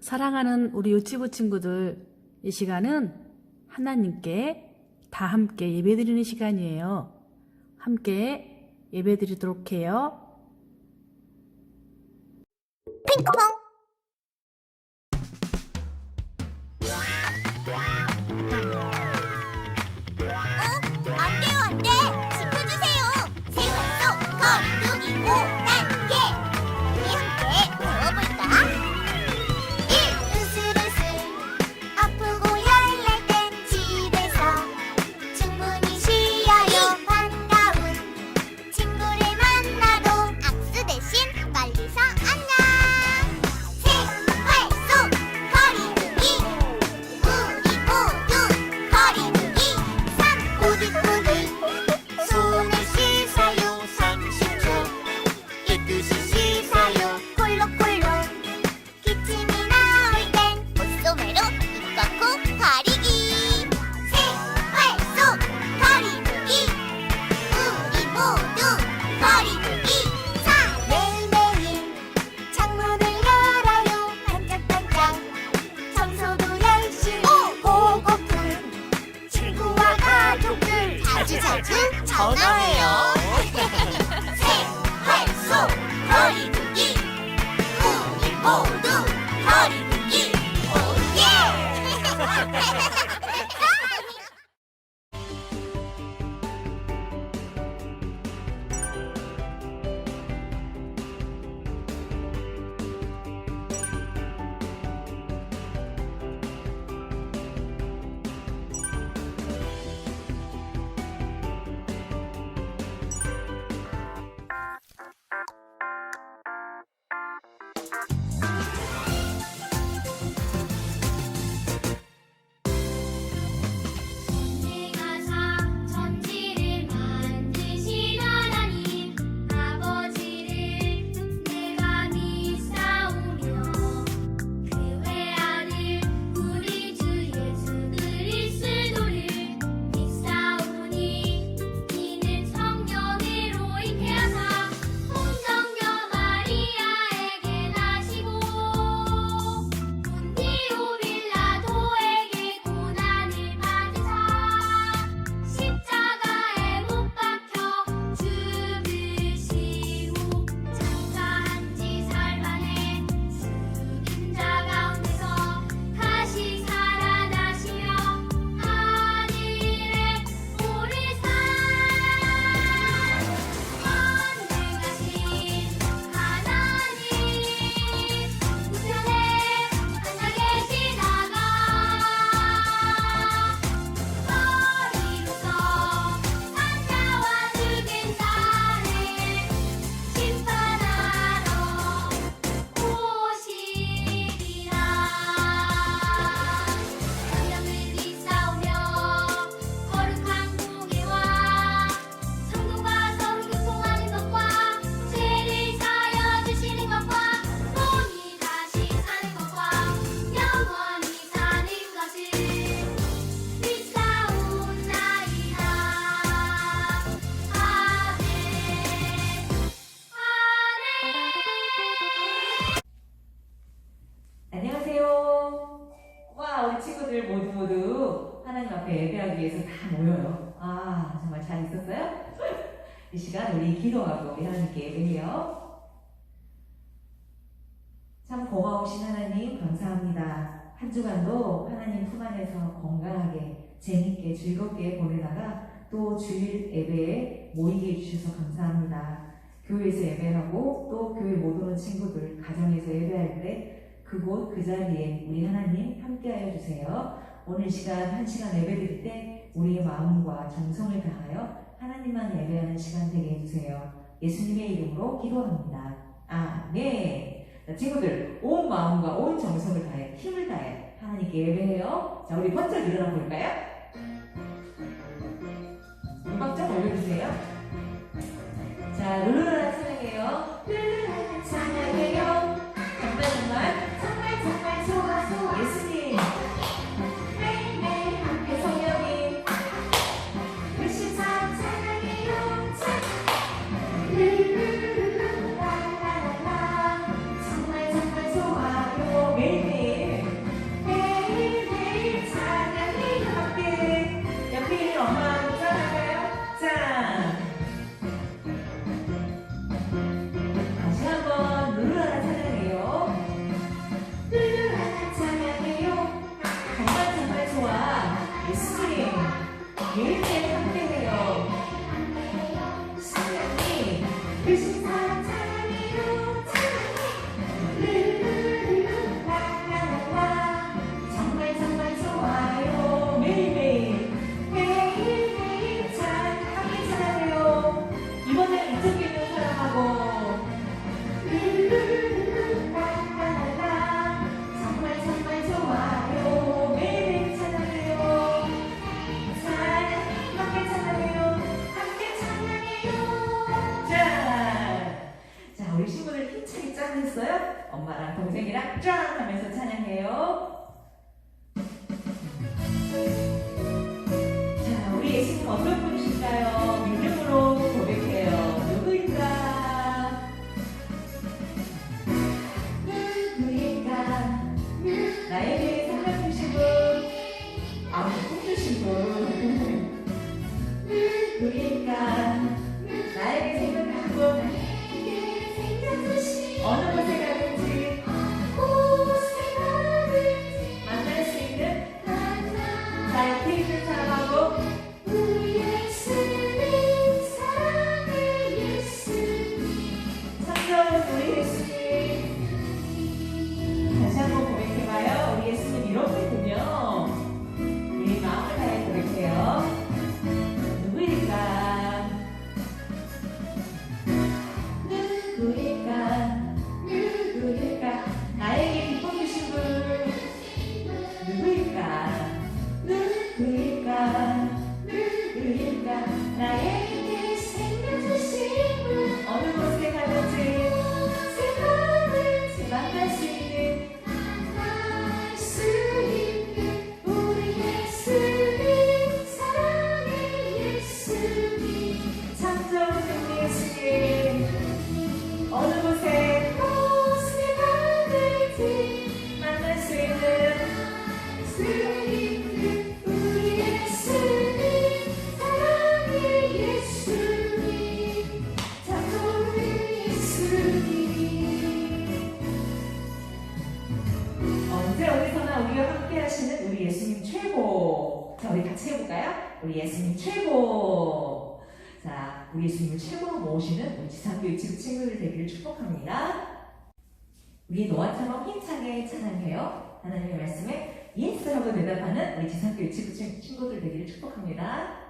사랑하는 우리 유치부 친구들, 이 시간은 하나님께 다 함께 예배드리는 시간이에요. 함께 예배드리도록 해요. 핑크퐁 이 시간 우리 기도하고 우리 하나님께 예배해요. 참 고마우신 하나님 감사합니다. 한 주간도 하나님 품 안에서 건강하게 재밌게 즐겁게 보내다가 또 주일 예배에 모이게 해주셔서 감사합니다. 교회에서 예배하고 또 교회 못 오는 친구들 가정에서 예배할 때 그곳 그 자리에 우리 하나님 함께하여 주세요. 오늘 시간 한 시간 예배 드릴 때 우리의 마음과 정성을 다하여 하나님만 예배하는 시간 되게 해주세요. 예수님의 이름으로 기도합니다. 아멘. 자, 친구들 온 마음과 온 정성을 다해 힘을 다해 하나님께 예배해요. 자 우리 번쩍 일어나 볼까요? 음악 좀 올려주세요. 자 룰루라 찬양해요. 룰루라 찬양해요. 정말 정말 정말 정말 좋아 좋 그치, 그치. 친구들 되기를 축복합니다.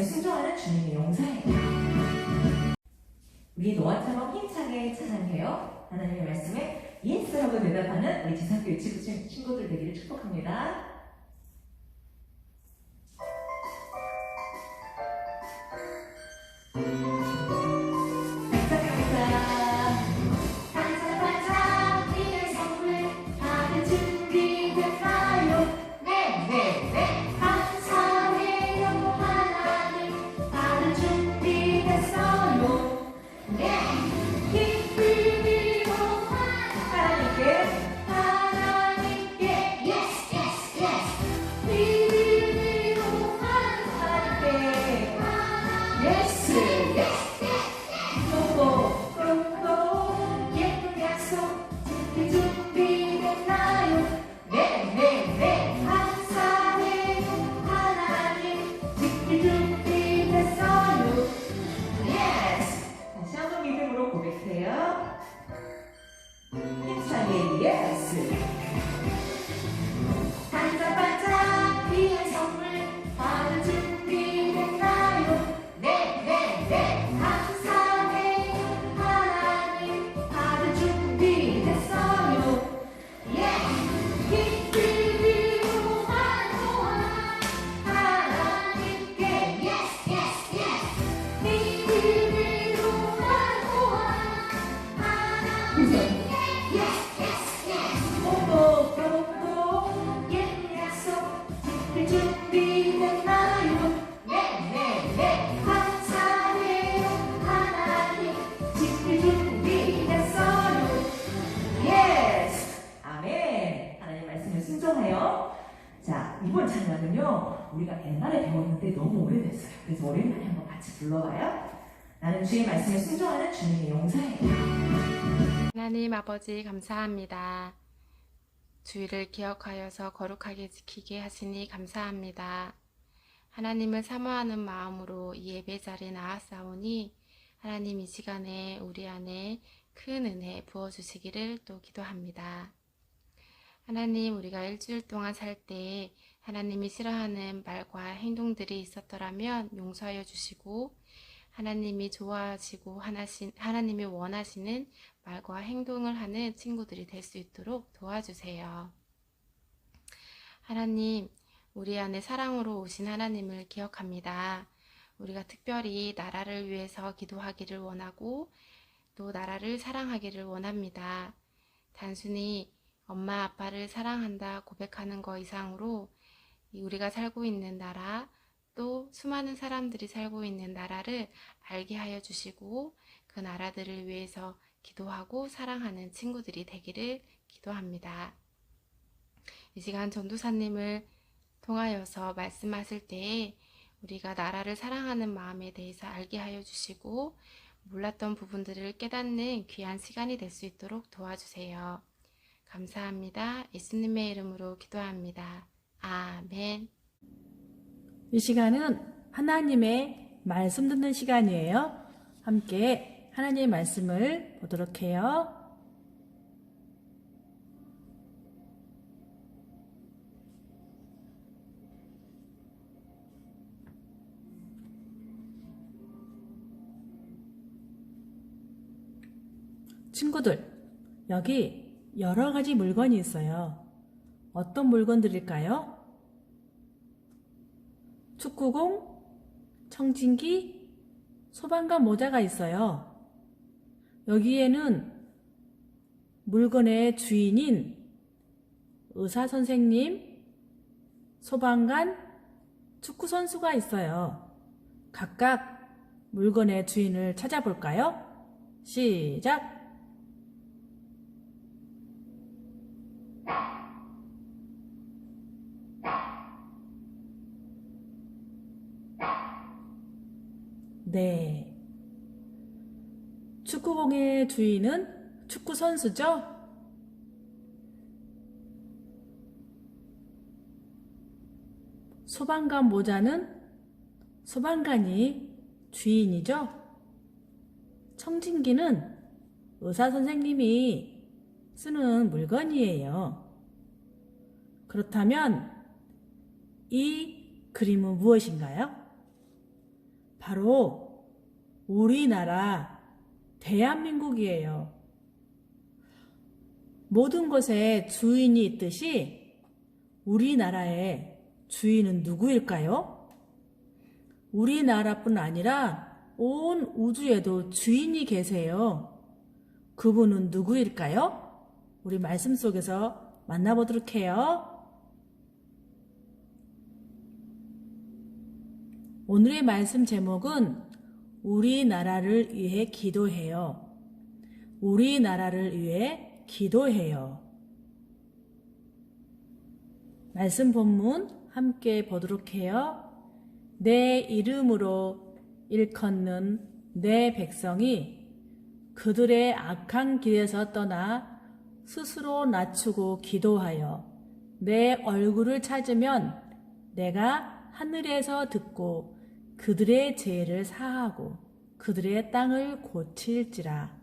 네, 말씀을 순종하는 주님의 용사이다. 우리 노아처럼 힘차게 찬양해요. 하나님의 말씀에 예스라고 대답하는 우리 지상교 유치부 친구들 되기를 축복합니다. 불러봐요. 나는 주의 말씀에 순종하는 주님의 용사예요. 하나님 아버지 감사합니다. 주의를 기억하여서 거룩하게 지키게 하시니 감사합니다. 하나님을 사모하는 마음으로 이 예배 자리에 나왔사오니 하나님 이 시간에 우리 안에 큰 은혜 부어주시기를 또 기도합니다. 하나님 우리가 일주일 동안 살 때 하나님이 싫어하는 말과 행동들이 있었더라면 용서하여 주시고 하나님이 좋아하시고 하나신, 하나님이 원하시는 말과 행동을 하는 친구들이 될 수 있도록 도와주세요. 하나님, 우리 안에 사랑으로 오신 하나님을 기억합니다. 우리가 특별히 나라를 위해서 기도하기를 원하고 또 나라를 사랑하기를 원합니다. 단순히 엄마 아빠를 사랑한다 고백하는 것 이상으로 이 우리가 살고 있는 나라 또 수많은 사람들이 살고 있는 나라를 알게 하여 주시고 그 나라들을 위해서 기도하고 사랑하는 친구들이 되기를 기도합니다. 이 시간 전도사님을 통하여서 말씀하실 때에 우리가 나라를 사랑하는 마음에 대해서 알게 하여 주시고 몰랐던 부분들을 깨닫는 귀한 시간이 될 수 있도록 도와주세요. 감사합니다. 예수님의 이름으로 기도합니다. 아멘. 이 시간은 하나님의 말씀 듣는 시간이에요. 함께 하나님의 말씀을 보도록 해요. 친구들, 여기 여러 가지 물건이 있어요. 어떤 물건들일까요? 축구공, 청진기, 소방관 모자가 있어요. 여기에는 물건의 주인인 의사 선생님, 소방관, 축구 선수가 있어요. 각각 물건의 주인을 찾아볼까요? 시작! 네. 축구공의 주인은 축구 선수죠? 소방관 모자는 소방관이 주인이죠? 청진기는 의사 선생님이 쓰는 물건이에요. 그렇다면 이 그림은 무엇인가요? 바로 우리나라 대한민국이에요. 모든 것에 주인이 있듯이 우리나라의 주인은 누구일까요? 우리나라뿐 아니라 온 우주에도 주인이 계세요. 그분은 누구일까요? 우리 말씀 속에서 만나보도록 해요. 오늘의 말씀 제목은 우리나라를 위해 기도해요. 우리나라를 위해 기도해요. 말씀 본문 함께 보도록 해요. 내 이름으로 일컫는 내 백성이 그들의 악한 길에서 떠나 스스로 낮추고 기도하여 내 얼굴을 찾으면 내가 하늘에서 듣고 그들의 죄를 사하고 그들의 땅을 고칠지라.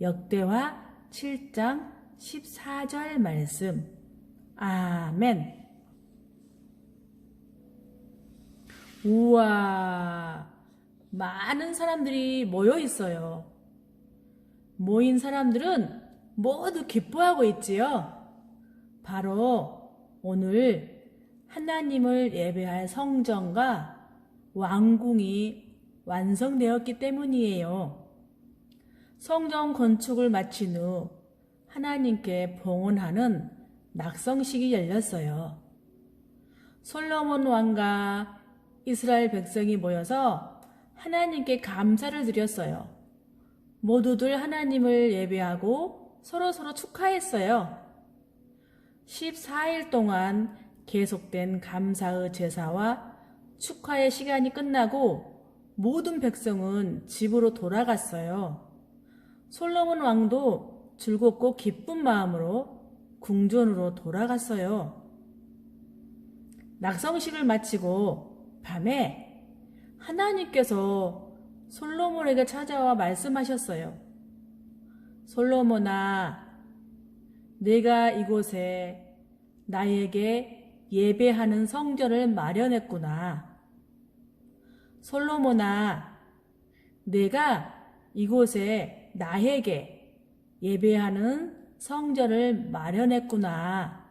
역대와 7장 14절 말씀. 아멘. 우와, 많은 사람들이 모여 있어요. 모인 사람들은 모두 기뻐하고 있지요. 바로 오늘 하나님을 예배할 성전과 왕궁이 완성되었기 때문이에요. 성전 건축을 마친 후 하나님께 봉헌하는 낙성식이 열렸어요. 솔로몬 왕과 이스라엘 백성이 모여서 하나님께 감사를 드렸어요. 모두들 하나님을 예배하고 서로서로 축하했어요. 14일 동안 계속된 감사의 제사와 축하의 시간이 끝나고 모든 백성은 집으로 돌아갔어요. 솔로몬 왕도 즐겁고 기쁜 마음으로 궁전으로 돌아갔어요. 낙성식을 마치고 밤에 하나님께서 솔로몬에게 찾아와 말씀하셨어요. 솔로몬아, 내가 이곳에 나에게 예배하는 성전을 마련했구나. 솔로몬아, 내가 이곳에 나에게 예배하는 성전을 마련했구나.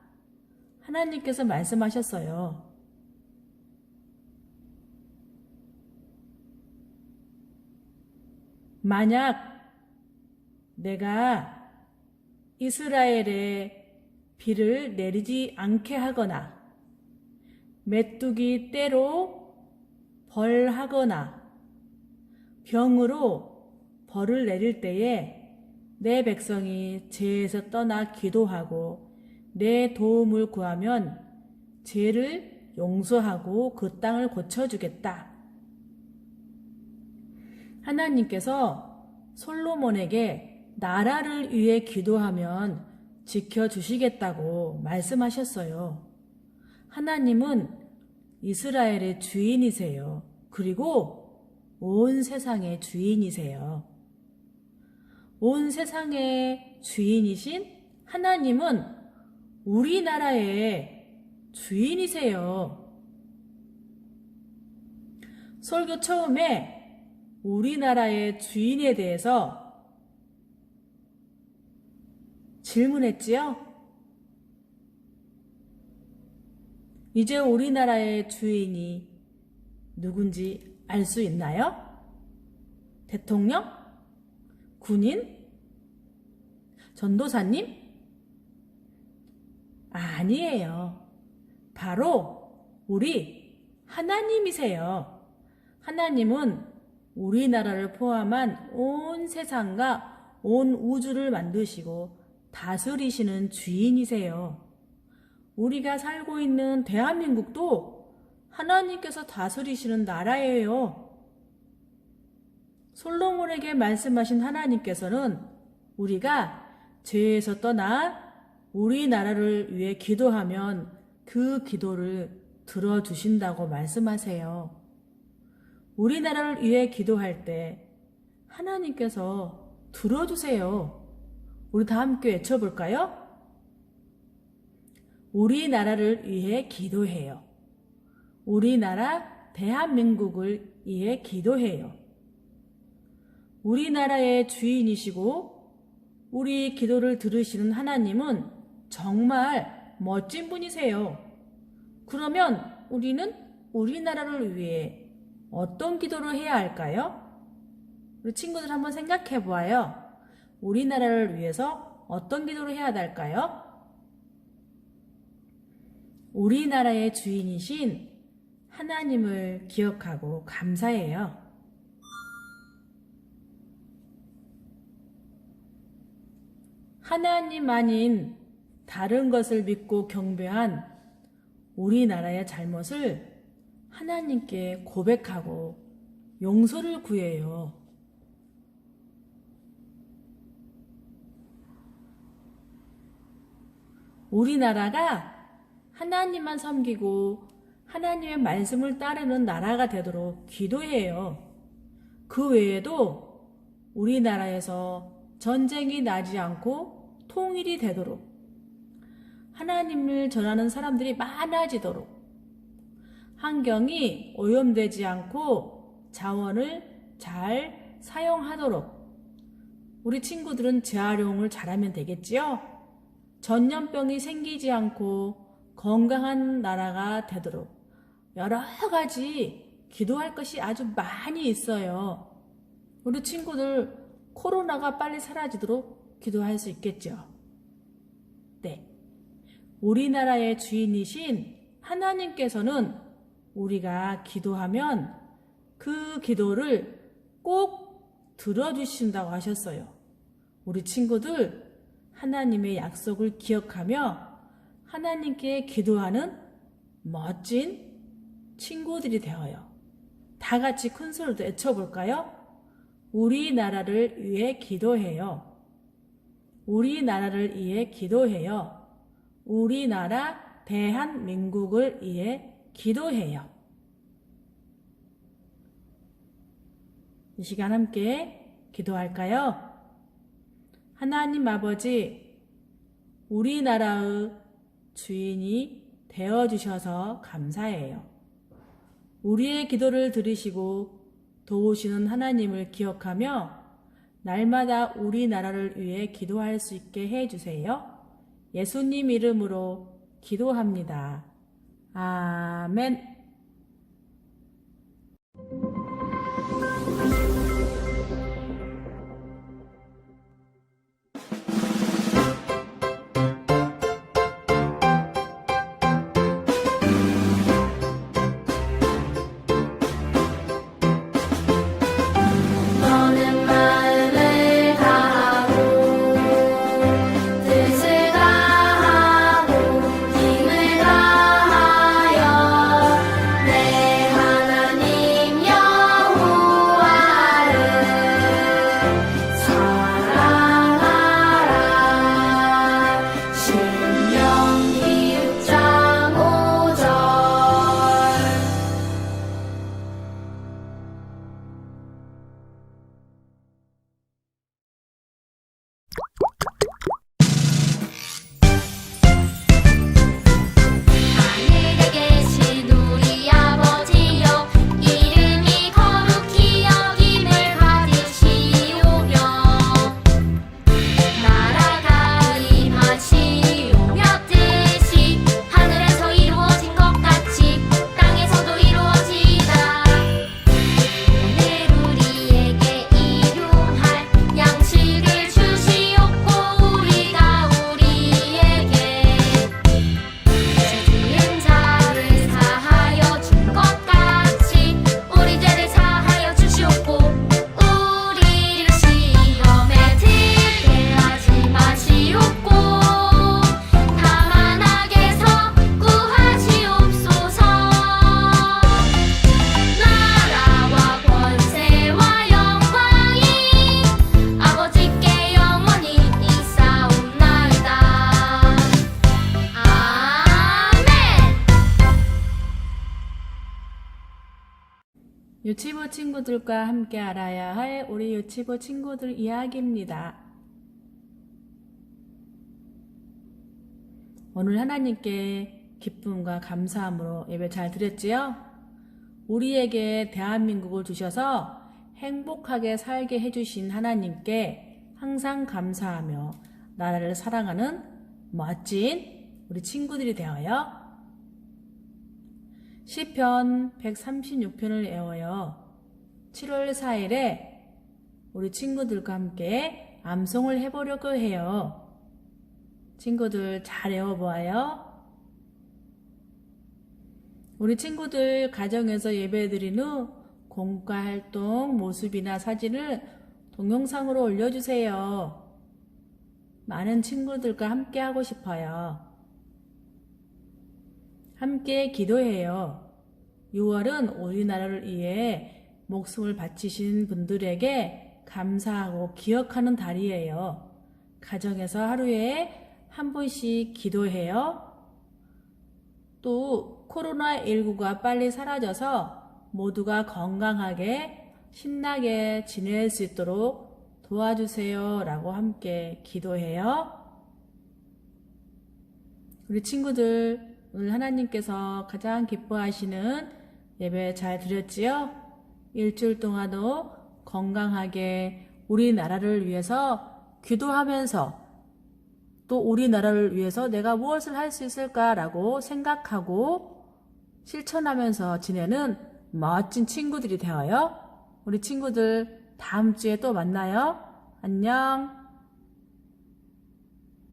하나님께서 말씀하셨어요. 만약 내가 이스라엘에 비를 내리지 않게 하거나 메뚜기 때로 벌하거나 병으로 벌을 내릴 때에 내 백성이 죄에서 떠나 기도하고 내 도움을 구하면 죄를 용서하고 그 땅을 고쳐주겠다. 하나님께서 솔로몬에게 나라를 위해 기도하면 지켜주시겠다고 말씀하셨어요. 하나님은 이스라엘의 주인이세요. 그리고 온 세상의 주인이세요. 온 세상의 주인이신 하나님은 우리나라의 주인이세요. 설교 처음에 우리나라의 주인에 대해서 질문했지요? 이제 우리나라의 주인이 누군지 알 수 있나요? 대통령? 군인? 전도사님? 아니에요. 바로 우리 하나님이세요. 하나님은 우리나라를 포함한 온 세상과 온 우주를 만드시고 다스리시는 주인이세요. 우리가 살고 있는 대한민국도 하나님께서 다스리시는 나라예요. 솔로몬에게 말씀하신 하나님께서는 우리가 죄에서 떠나 우리나라를 위해 기도하면 그 기도를 들어주신다고 말씀하세요. 우리나라를 위해 기도할 때 하나님께서 들어주세요. 우리 다 함께 외쳐볼까요? 우리나라를 위해 기도해요. 우리나라 대한민국을 위해 기도해요. 우리나라의 주인이시고 우리 기도를 들으시는 하나님은 정말 멋진 분이세요. 그러면 우리는 우리나라를 위해 어떤 기도를 해야 할까요? 우리 친구들 한번 생각해 보아요. 우리나라를 위해서 어떤 기도를 해야 할까요? 우리나라의 주인이신 하나님을 기억하고 감사해요. 하나님 아닌 다른 것을 믿고 경배한 우리나라의 잘못을 하나님께 고백하고 용서를 구해요. 우리나라가 하나님만 섬기고 하나님의 말씀을 따르는 나라가 되도록 기도해요. 그 외에도 우리나라에서 전쟁이 나지 않고 통일이 되도록 하나님을 전하는 사람들이 많아지도록 환경이 오염되지 않고 자원을 잘 사용하도록 우리 친구들은 재활용을 잘하면 되겠지요? 전염병이 생기지 않고 건강한 나라가 되도록 여러 가지 기도할 것이 아주 많이 있어요. 우리 친구들 코로나가 빨리 사라지도록 기도할 수 있겠죠. 네. 우리나라의 주인이신 하나님께서는 우리가 기도하면 그 기도를 꼭 들어주신다고 하셨어요. 우리 친구들 하나님의 약속을 기억하며 하나님께 기도하는 멋진 친구들이 되어요. 다 같이 큰 소리로 외쳐볼까요? 우리나라를 위해 기도해요. 우리나라를 위해 기도해요. 우리나라 대한민국을 위해 기도해요. 이 시간 함께 기도할까요? 하나님 아버지, 우리나라의 주인이 되어 주셔서 감사해요. 우리의 기도를 들으시고 도우시는 하나님을 기억하며 날마다 우리나라를 위해 기도할 수 있게 해 주세요. 예수님 이름으로 기도합니다. 아멘. 친구들과 함께 알아야 할 우리 유치부 친구들 이야기입니다. 오늘 하나님께 기쁨과 감사함으로 예배 잘 드렸지요? 우리에게 대한민국을 주셔서 행복하게 살게 해주신 하나님께 항상 감사하며 나라를 사랑하는 멋진 우리 친구들이 되어요. 시편 136편을 외워요. 7월 4일에 우리 친구들과 함께 암송을 해보려고 해요. 친구들 잘 외워보아요. 우리 친구들 가정에서 예배드린 후 공과 활동 모습이나 사진을 동영상으로 올려주세요. 많은 친구들과 함께 하고 싶어요. 함께 기도해요. 6월은 우리나라를 위해 목숨을 바치신 분들에게 감사하고 기억하는 달이에요. 가정에서 하루에 한 번씩 기도해요. 또 코로나19가 빨리 사라져서 모두가 건강하게 신나게 지낼 수 있도록 도와주세요. 라고 함께 기도해요. 우리 친구들, 오늘 하나님께서 가장 기뻐하시는 예배 잘 드렸지요? 일주일 동안도 건강하게 우리나라를 위해서 기도하면서 또 우리나라를 위해서 내가 무엇을 할 수 있을까라고 생각하고 실천하면서 지내는 멋진 친구들이 되어요. 우리 친구들 다음 주에 또 만나요. 안녕.